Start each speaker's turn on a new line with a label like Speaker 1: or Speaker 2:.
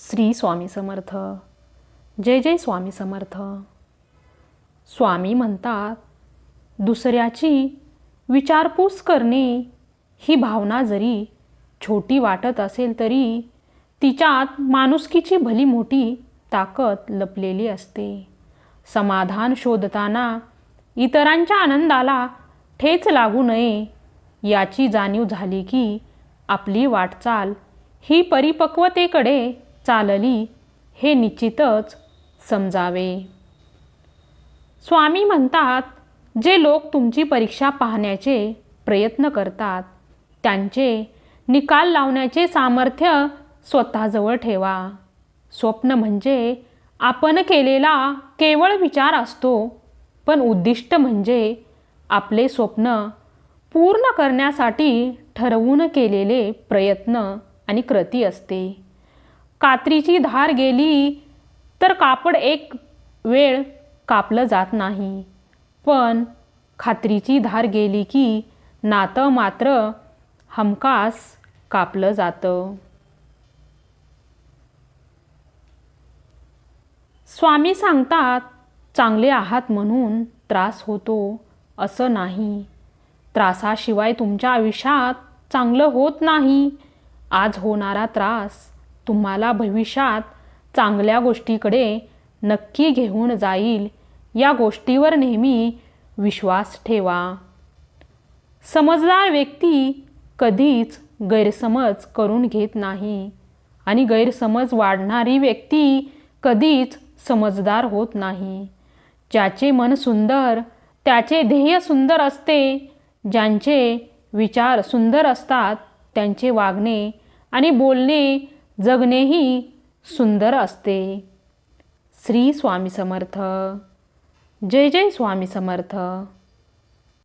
Speaker 1: श्री स्वामी समर्थ. जय जय स्वामी समर्थ. स्वामी म्हणतात दुसऱ्याची विचारपूस करणे ही भावना जरी छोटी वाटत असेल तरी तिच्यात माणुसकीची भली मोठी ताकद लपलेली असते. समाधान शोधताना इतरांच्या आनंदाला ठेच लागू नये याची जाणीव झाली की आपली वाटचाल ही परिपक्वतेकडे चालली हे निश्चितच समजावे. स्वामी म्हणतात जे लोक तुमची परीक्षा पाहण्याचे प्रयत्न करतात त्यांचे निकाल लावण्याचे सामर्थ्य स्वतःजवळ ठेवा. स्वप्न म्हणजे आपण केलेला केवळ विचार असतो पण उद्दिष्ट म्हणजे आपले स्वप्न पूर्ण करण्यासाठी ठरवून केलेले प्रयत्न आणि कृती असते. कात्रीची धार गेली तर कापड एक वेळ कापलं जात नाही. पण खात्रीची धार गेली की नातं मात्र हमखास कापलं जातं. स्वामी सांगतात चांगले आहात म्हणून त्रास होतो असं नाही. त्रासाशिवाय तुमच्या आयुष्यात चांगलं होत नाही. आज होणारा त्रास तुम्हाला भविष्यात चांगल्या गोष्टीकडे नक्की घेऊन जाईल. या गोष्टीवर नेहमी विश्वास ठेवा. समजदार व्यक्ती कधीच गैरसमज करून घेत नाही आणि गैरसमज वाढणारी व्यक्ती कधीच समजदार होत नाही. ज्याचे मन सुंदर त्याचे ध्येय सुंदर असते ज्यांचे विचार सुंदर असतात त्यांचे वागणे आणि बोलणे जगणेही सुंदर असते. श्री स्वामी समर्थ. जय जय स्वामी समर्थ.